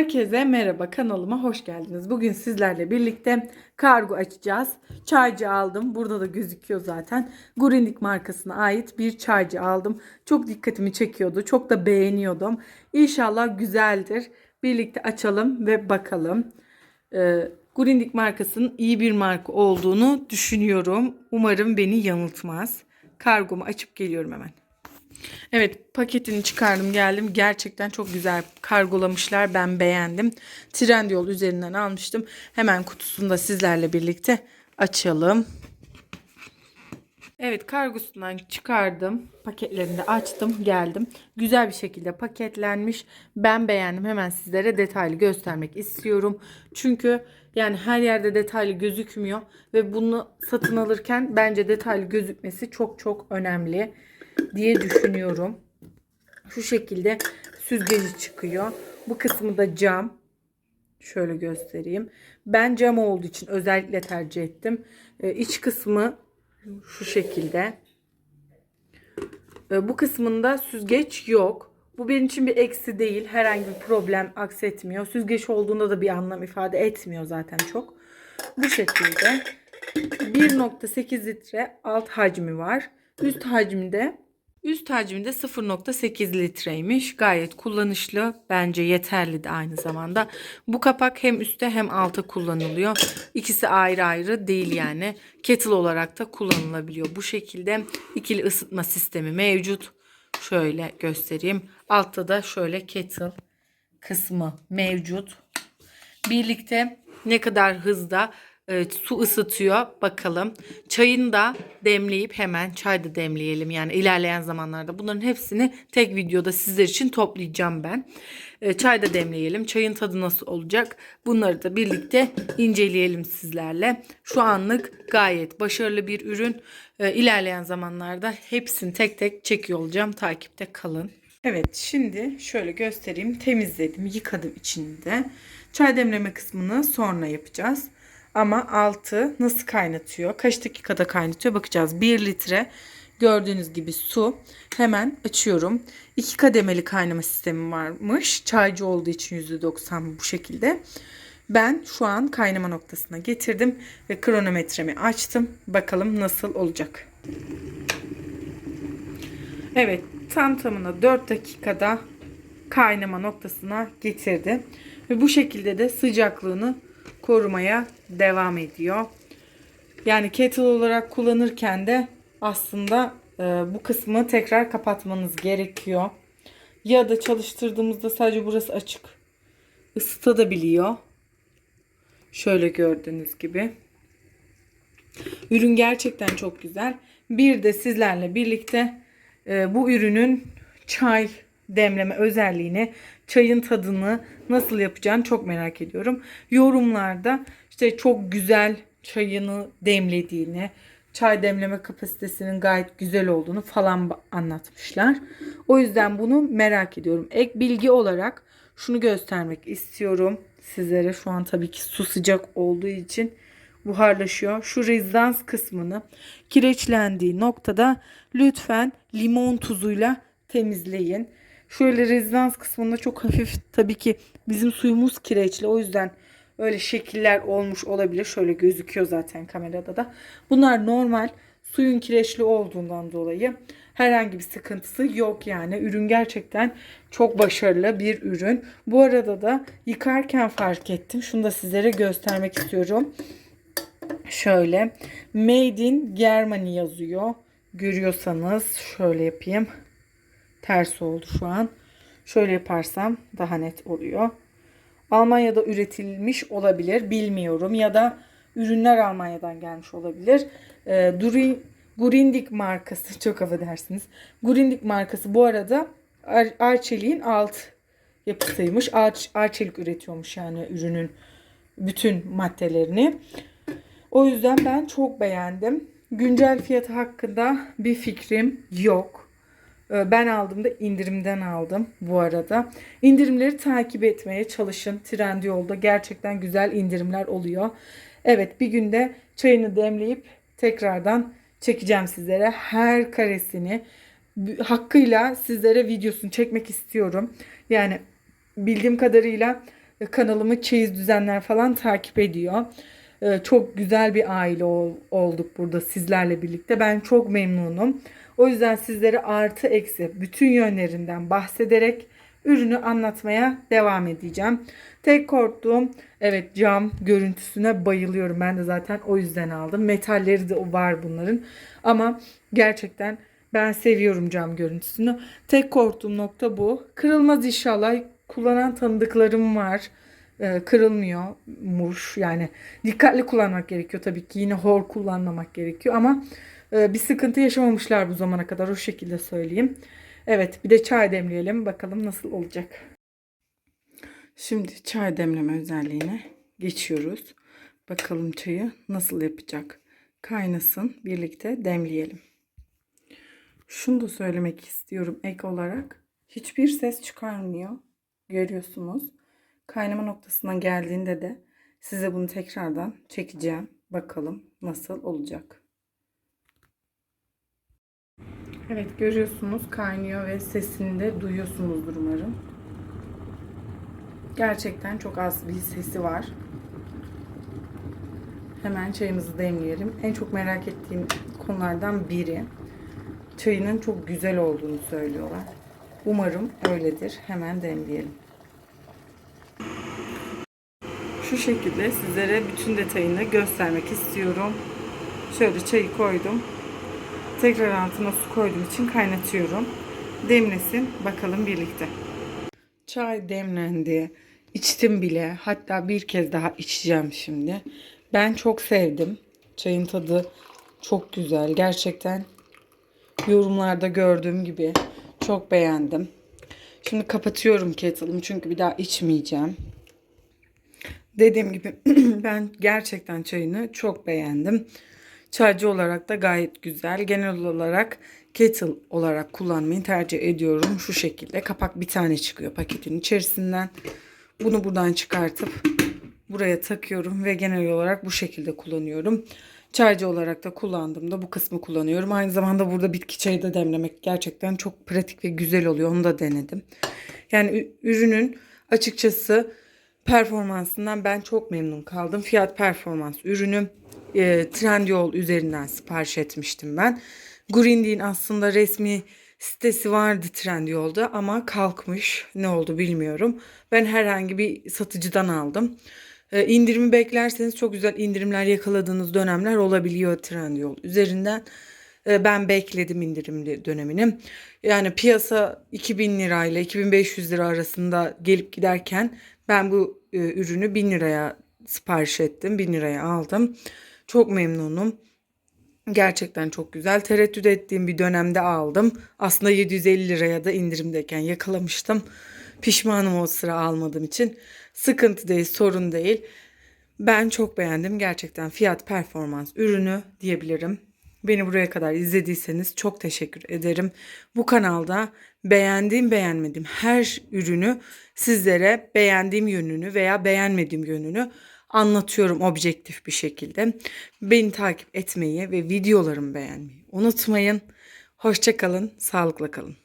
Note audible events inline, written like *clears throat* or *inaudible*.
Herkese merhaba kanalıma hoş geldiniz. Bugün sizlerle birlikte kargo açacağız. Çaycı aldım. Burada da gözüküyor zaten. Gurindik markasına ait bir çaycı aldım. Çok dikkatimi çekiyordu. Çok da beğeniyordum. İnşallah güzeldir. Birlikte açalım ve bakalım. Ee, Gurindik markasının iyi bir marka olduğunu düşünüyorum. Umarım beni yanıltmaz. Kargomu açıp geliyorum hemen. Evet paketini çıkardım geldim. Gerçekten çok güzel kargolamışlar. Ben beğendim. Trendyol üzerinden almıştım. Hemen kutusunu da sizlerle birlikte açalım. Evet kargosundan çıkardım. Paketlerini de açtım geldim. Güzel bir şekilde paketlenmiş. Ben beğendim. Hemen sizlere detaylı göstermek istiyorum. Çünkü yani her yerde detaylı gözükmüyor. Ve bunu satın alırken bence detaylı gözükmesi çok çok önemli diye düşünüyorum. Şu şekilde süzgeci çıkıyor. Bu kısmı da cam. Şöyle göstereyim. Ben cam olduğu için özellikle tercih ettim. Ee, iç kısmı şu şekilde. Ee, bu kısmında süzgeç yok. Bu benim için bir eksi değil. Herhangi bir problem aksetmiyor. Süzgeç olduğunda da bir anlam ifade etmiyor zaten çok. Bu şekilde 1.8 litre alt hacmi var. Üst hacminde Üst hacminde 0.8 litreymiş. Gayet kullanışlı. Bence yeterli de aynı zamanda. Bu kapak hem üstte hem altta kullanılıyor. İkisi ayrı ayrı değil yani. Kettle olarak da kullanılabiliyor. Bu şekilde ikili ısıtma sistemi mevcut. Şöyle göstereyim. Altta da şöyle kettle kısmı mevcut. Birlikte ne kadar hızda e, su ısıtıyor bakalım. Çayını da demleyip hemen çay da demleyelim. Yani ilerleyen zamanlarda bunların hepsini tek videoda sizler için toplayacağım ben. E, çay da demleyelim. Çayın tadı nasıl olacak? Bunları da birlikte inceleyelim sizlerle. Şu anlık gayet başarılı bir ürün. E, ilerleyen zamanlarda hepsini tek tek çekiyor olacağım. Takipte kalın. Evet şimdi şöyle göstereyim. Temizledim, yıkadım içinde. Çay demleme kısmını sonra yapacağız. Ama altı nasıl kaynatıyor? Kaç dakikada kaynatıyor? Bakacağız. 1 litre gördüğünüz gibi su. Hemen açıyorum. 2 kademeli kaynama sistemi varmış. Çaycı olduğu için %90 bu şekilde. Ben şu an kaynama noktasına getirdim ve kronometremi açtım. Bakalım nasıl olacak. Evet tam tamına 4 dakikada kaynama noktasına getirdi. Ve bu şekilde de sıcaklığını korumaya devam ediyor. Yani kettle olarak kullanırken de aslında e, bu kısmı tekrar kapatmanız gerekiyor. Ya da çalıştırdığımızda sadece burası açık ısıtabiliyor. Şöyle gördüğünüz gibi. Ürün gerçekten çok güzel. Bir de sizlerle birlikte e, bu ürünün çay demleme özelliğini, çayın tadını nasıl yapacağını çok merak ediyorum. Yorumlarda işte çok güzel çayını demlediğini, çay demleme kapasitesinin gayet güzel olduğunu falan anlatmışlar. O yüzden bunu merak ediyorum. Ek bilgi olarak şunu göstermek istiyorum sizlere. Şu an tabii ki su sıcak olduğu için buharlaşıyor. Şu rezidans kısmını kireçlendiği noktada lütfen limon tuzuyla temizleyin. Şöyle rezidans kısmında çok hafif tabii ki bizim suyumuz kireçli. O yüzden öyle şekiller olmuş olabilir. Şöyle gözüküyor zaten kamerada da. Bunlar normal suyun kireçli olduğundan dolayı herhangi bir sıkıntısı yok yani. Ürün gerçekten çok başarılı bir ürün. Bu arada da yıkarken fark ettim. Şunu da sizlere göstermek istiyorum. Şöyle Made in Germany yazıyor. Görüyorsanız şöyle yapayım ters oldu şu an. Şöyle yaparsam daha net oluyor. Almanya'da üretilmiş olabilir bilmiyorum ya da ürünler Almanya'dan gelmiş olabilir. E, Duri, Gurindik markası *laughs* çok affedersiniz. Gurindik markası bu arada Ar Arçelik'in alt yapısıymış. Ar Arçelik üretiyormuş yani ürünün bütün maddelerini. O yüzden ben çok beğendim. Güncel fiyatı hakkında bir fikrim yok. Ee, ben aldığımda indirimden aldım bu arada. İndirimleri takip etmeye çalışın. Trendyol'da gerçekten güzel indirimler oluyor. Evet bir günde çayını demleyip tekrardan çekeceğim sizlere her karesini hakkıyla sizlere videosunu çekmek istiyorum. Yani bildiğim kadarıyla e, kanalımı çeyiz düzenler falan takip ediyor. E, Çok güzel bir aile ol- olduk burada sizlerle birlikte. Ben çok memnunum. O yüzden sizlere artı eksi bütün yönlerinden bahsederek ürünü anlatmaya devam edeceğim. Tek korktuğum evet cam görüntüsüne bayılıyorum. Ben de zaten o yüzden aldım. Metalleri de var bunların. Ama gerçekten ben seviyorum cam görüntüsünü. Tek korktuğum nokta bu. Kırılmaz inşallah. Kullanan tanıdıklarım var. Ee, kırılmıyormuş. Yani dikkatli kullanmak gerekiyor tabii ki. Yine hor kullanmamak gerekiyor ama e, bir sıkıntı yaşamamışlar bu zamana kadar o şekilde söyleyeyim. Evet bir de çay demleyelim bakalım nasıl olacak. Şimdi çay demleme özelliğine geçiyoruz. Bakalım çayı nasıl yapacak. Kaynasın birlikte demleyelim. Şunu da söylemek istiyorum ek olarak. Hiçbir ses çıkarmıyor. Görüyorsunuz. Kaynama noktasına geldiğinde de size bunu tekrardan çekeceğim. Bakalım nasıl olacak. Evet görüyorsunuz kaynıyor ve sesini de duyuyorsunuzdur umarım. Gerçekten çok az bir sesi var. Hemen çayımızı demleyelim. En çok merak ettiğim konulardan biri. Çayının çok güzel olduğunu söylüyorlar. Umarım öyledir. Hemen demleyelim. Şu şekilde sizlere bütün detayını göstermek istiyorum. Şöyle çayı koydum. Tekrar altına su koyduğum için kaynatıyorum. Demlesin bakalım birlikte. Çay demlendi. İçtim bile. Hatta bir kez daha içeceğim şimdi. Ben çok sevdim. Çayın tadı çok güzel. Gerçekten yorumlarda gördüğüm gibi çok beğendim. Şimdi kapatıyorum kettle'ımı çünkü bir daha içmeyeceğim. Dediğim gibi *clears throat* ben gerçekten çayını çok beğendim. Çaycı olarak da gayet güzel. Genel olarak kettle olarak kullanmayı tercih ediyorum. Şu şekilde kapak bir tane çıkıyor paketin içerisinden. Bunu buradan çıkartıp buraya takıyorum ve genel olarak bu şekilde kullanıyorum. Çaycı olarak da kullandığımda bu kısmı kullanıyorum. Aynı zamanda burada bitki çayı da demlemek gerçekten çok pratik ve güzel oluyor. Onu da denedim. Yani ürünün açıkçası performansından ben çok memnun kaldım. Fiyat performans ürünü e, Trendyol üzerinden sipariş etmiştim ben. Greendean aslında resmi sitesi vardı Trendyol'da ama kalkmış. Ne oldu bilmiyorum. Ben herhangi bir satıcıdan aldım. E, indirimi beklerseniz çok güzel indirimler yakaladığınız dönemler olabiliyor Trendyol üzerinden. E, ben bekledim indirimli dönemini. Yani piyasa 2000 lirayla 2500 lira arasında gelip giderken ben bu e, ürünü 1000 liraya sipariş ettim. 1000 liraya aldım. Çok memnunum. Gerçekten çok güzel. Tereddüt ettiğim bir dönemde aldım. Aslında 750 liraya da indirimdeyken yakalamıştım. Pişmanım o sıra almadığım için. Sıkıntı değil, sorun değil. Ben çok beğendim. Gerçekten fiyat performans ürünü diyebilirim. Beni buraya kadar izlediyseniz çok teşekkür ederim. Bu kanalda beğendiğim beğenmediğim her ürünü sizlere beğendiğim yönünü veya beğenmediğim yönünü anlatıyorum objektif bir şekilde. Beni takip etmeyi ve videolarımı beğenmeyi unutmayın. Hoşça kalın, sağlıkla kalın.